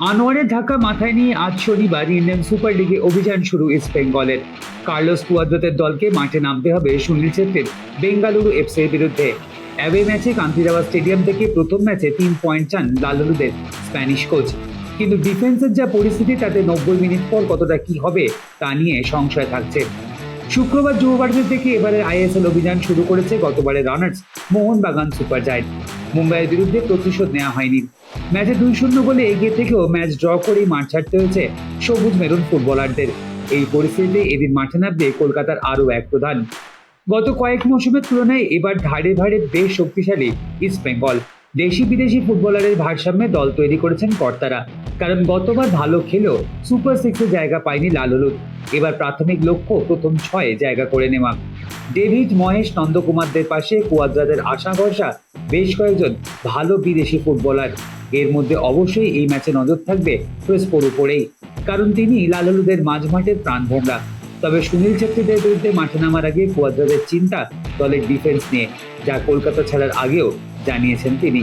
আনোয়ারের ধাক্কা মাথায় নিয়ে আজ শনিবার ইন্ডিয়ান সুপার লিগে অভিযান শুরু ইস্ট বেঙ্গলের। কার্লোস কুয়াদ্রতের দলকে মাঠে নামতে হবে সুনীল ছেত্রীর বেঙ্গালুরু এফসির বিরুদ্ধে। অ্যাওয়ে ম্যাচে কান্তিরাবা স্টেডিয়াম থেকে প্রথম ম্যাচে তিন পয়েন্ট চান লালুদের স্প্যানিশ কোচ। কিন্তু ডিফেন্সের যা পরিস্থিতি, তাতে নব্বই মিনিট পর কতটা কি হবে, তা নিয়ে সংশয় থাকছে। শুক্রবার যুবভারতীর থেকে এবারে আইএসএল অভিযান শুরু করেছে গতবারের রানার্স মোহনবাগান সুপার জায়েন্ট। মুম্বাইয়ের বিরুদ্ধে প্রতিশোধ নেওয়া হয়নি। ম্যাচে দুই শূন্য গোলে এগিয়ে থেকেও ম্যাচ ড্র করেই মাঠ ছাড়তে হয়েছে সবুজ মেরুন ফুটবলারদের। এই পরিস্থিতিতে এদিন মাঠে নামবে কলকাতার আরও এক প্রধান। গত কয়েক মৌসুমের তুলনায় এবার ধারে ধারে বেশ শক্তিশালী ইস্ট বেঙ্গল। দেশি বিদেশি ফুটবলারের ভারসাম্যে দল তৈরি করেছেন কর্তারা। কারণ গতবার ভালো খেলেও সুপার সিক্সে জায়গা পায়নি লাল হলুদ। এবার প্রাথমিক লক্ষ্য প্রথম ছয়ে জায়গা করে নেওয়া। ডেভিড, মহেশ, নন্দকুমারদের পাশে কুয়াদ্রাদের আশা ভরসা বেশ কয়েকজন ভালো বিদেশি ফুটবলার। এর মধ্যে অবশ্যই এই ম্যাচে নজর থাকবে ক্রেসপোর উপরেই, কারণ তিনি লাল হলুদের মাঝমাঠের প্রাণভোমরা। তবে সুনীল ছেত্রীদের বিরুদ্ধে মাঠে নামার আগে কুয়াদ্রাদের চিন্তা দলের ডিফেন্স নিয়ে, যা কলকাতা ছাড়ার আগেও জানিয়েছেন তিনি।